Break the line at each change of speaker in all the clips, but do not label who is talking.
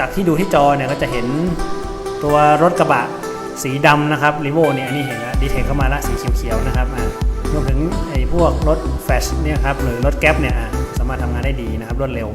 จากที่ดูที่จอเนี่ยก็จะเห็นตัวรถกระบะสีดำนะครับรีโวเนี่ยอันนี้เห็นแล้วดีเทคเข้ามาละสีเขียวๆนะครับอ่ารวมถึงไอ้พวกรถแฟชเนี่ยครับหรือรถแก๊ปเนี่ยสามารถทำงานได้ดีนะครับรวดเร็ว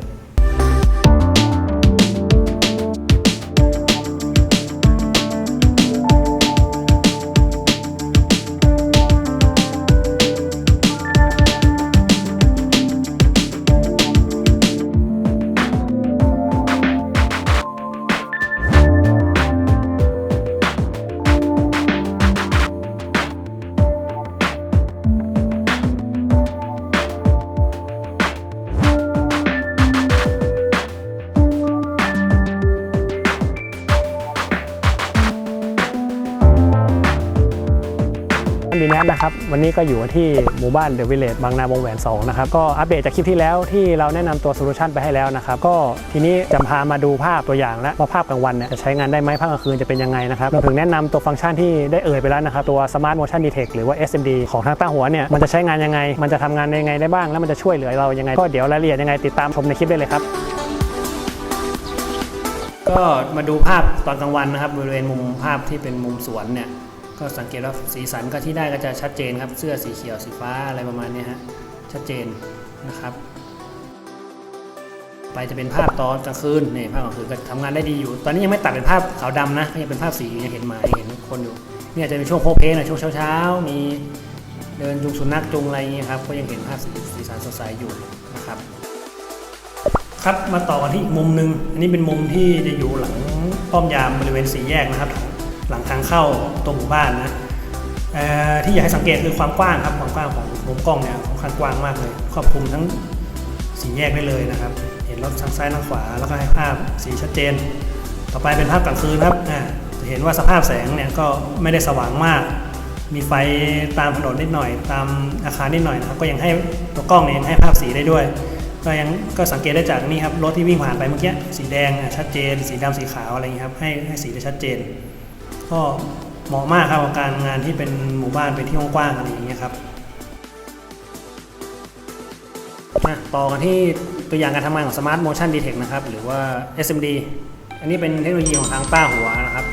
บีแนทนะครับ วันนี้ก็อยู่ที่หมู่บ้านเดอะวิลเลจบางนาวงแหวน 2 นะครับ ก็อัปเดตจากคลิปที่แล้วที่เราแนะนำตัวโซลูชันไปให้แล้วนะครับ ก็ทีนี้จะพามาดูภาพตัวอย่างแล้วว่าภาพกลางวันเนี่ยจะใช้งานได้ไหมภาพกลางคืนจะเป็นยังไงนะครับรวมถึงแนะนำตัวฟังก์ชันที่ได้เอ่ยไปแล้วนะครับ ตัว Smart Motion Detect หรือว่า SMD ของทางตั้งหัวเนี่ยมันจะใช้งานยังไง มันจะทำงานยังไงได้บ้างแล้วมันจะช่วยเหลือเรายังไงก็เดี๋ยวรายละเอียดยังไงติดตามชมในคลิปได้เลยครับ
ก็มาดูภาพตอนกลางวันนะครับบริเวณมุมภาพที่เป็นมุมสวนเนี่ย ก็สังเกตว่าสีสันก็ที่ได้ก็จะชัดเจนครับ เสื้อสีเขียวสีฟ้าอะไรประมาณนี้ฮะชัดเจนนะครับ ไปจะเป็นภาพตอนกลางคืนนี่ภาพกลางคืนก็ทำงานได้ดีอยู่ ตอนนี้ยังไม่ตัดเป็นภาพขาวดำนะยังเป็นภาพสียังเห็นหมาเห็นคนอยู่เนี่ยจะเป็นช่วงโพเพนะช่วงเช้าๆมีเดินจูงสุนัขจูงอะไรอย่างเงี้ยครับก็ยังเห็นภาพสีสีสันสดใสอยู่นะครับ ครับมาต่อกันที่อีกมุมหนึ่งอันนี้เป็นมุมที่จะอยู่หลังป้อมยามบริเวณสี่แยกนะครับ หลังทางเข้าตัวหมู่บ้านนะที่อยากให้สังเกตคือความกว้างครับความกว้างของมุมกล้องเนี่ยค่อนข้างกว้างมากเลยครอบคลุมทั้งสีแยกได้เลยนะครับ เห็นรถทางซ้ายทางขวา แล้วก็ให้ภาพสีชัดเจน ต่อไปเป็นภาพกลางคืนครับจะเห็นว่าสภาพแสงเนี่ยก็ไม่ได้สว่างมาก มีไฟตามถนนนิดหน่อย ตามอาคารนิดหน่อยนะครับก็ยังให้ตัวกล้องเนี่ยให้ภาพสีได้ด้วย ก็ยังก็สังเกตได้จากนี่ครับรถที่วิ่งผ่านไปเมื่อกี้สีแดงชัดเจน สีดำสีขาวอะไรอย่างนี้ยครับให้ให้สีได้ชัดเจน ก็เหมาะมากครับกับการงานที่เป็นหมู่บ้านเป็นที่กว้างๆอะไรอย่างเงี้ยครับอะต่อกันที่ตัวอย่างการทำงานของ Smart Motion Detect นะครับ หรือว่า SMD อันนี้เป็นเทคโนโลยีของทางต้าหัวนะครับ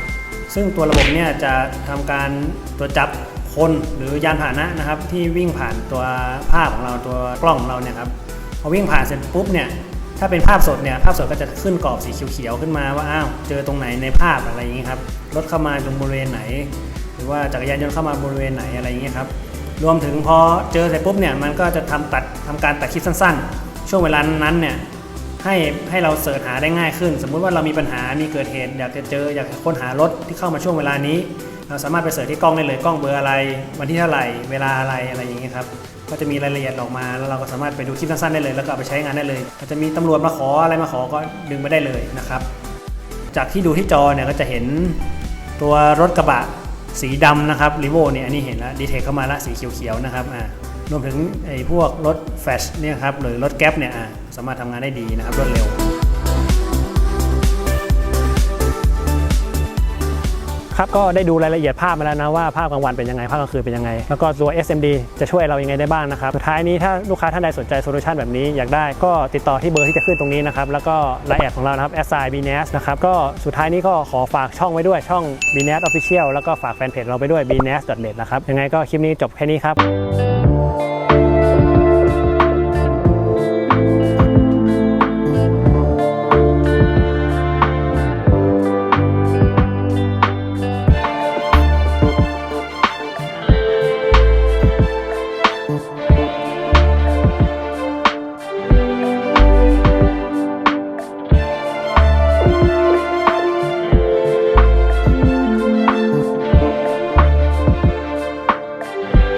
ซึ่งตัวระบบเนี่ยจะทำการตรวจจับคนหรือยานพาหนะนะครับ ที่วิ่งผ่านตัวภาพของเราตัวกล้องของเราเนี่ยครับพอวิ่งผ่านเสร็จปุ๊บเนี่ย ถ้าเป็นภาพสดเนี่ยภาพสดก็จะขึ้นกรอบสีเขียวๆขึ้นมาว่าอ้าวเจอตรงไหนในภาพอะไรอย่างนี้ครับรถเข้ามาตรงบริเวณไหน หรือว่าจักรยานยนต์เข้ามาบริเวณไหนอะไรอย่างนี้ครับรวมถึงพอเจอเสร็จปุ๊บเนี่ยมันก็จะทำตัดทำการตัดคลิปสั้นๆ ช่วงเวลานั้นเนี่ยให้ให้เราเสิร์ชหาได้ง่ายขึ้น สมมุติว่าเรามีปัญหามีเกิดเหตุ อยากจะเจออยากค้นหารถที่เข้ามาช่วงเวลานี้ เราสามารถไปเสิร์ชที่กล้องได้เลยกล้องเบอร์อะไร วันที่เท่าไหร่เวลาอะไรอะไรอย่างเงี้ยครับก็จะมีรายละเอียดออกมาแล้วเราก็สามารถไปดูคลิปสั้นๆได้เลย แล้วก็ไปใช้งานได้เลยอาจจะมีตำรวจมาขออะไรมาขอก็ดึงไปได้เลยนะครับ จากที่ดูที่จอเนี่ยก็จะเห็นตัวรถกระบะสีดำนะครับรีโวเนี่ยอันนี้เห็นแล้วดีเทคเข้ามาละสีเขียวๆนะครับอ่ารวมถึงไอ้พวกรถแฟชเนี่ยครับหรือรถแก๊ปเนี่ยอะสามารถทำงานได้ดีนะครับรวดเร็ว
ครับก็ได้ดูรายละเอียดภาพมาแล้วนะว่าภาพกลางวันเป็นยังไงภาพกลางคืนเป็นยังไง แล้วก็ตัว SMD จะช่วยเรายังไงได้บ้างนะครับสุดท้ายนี้ถ้าลูกค้าท่านใดสนใจโซลูชันแบบนี้อยากได้ก็ติดต่อที่เบอร์ที่จะขึ้นตรงนี้นะครับแล้วก็รายแอดของเรานะครับ s i b n a s นะครับก็สุดท้ายนี้ก็ขอฝากช่องไว้ด้วยช่อง b n a s Official แล้วก็ฝากแฟนเพจเราไปด้วย b n a s n e t นะครับยังไงก็คลิปนี้จบแค่นี้ครับ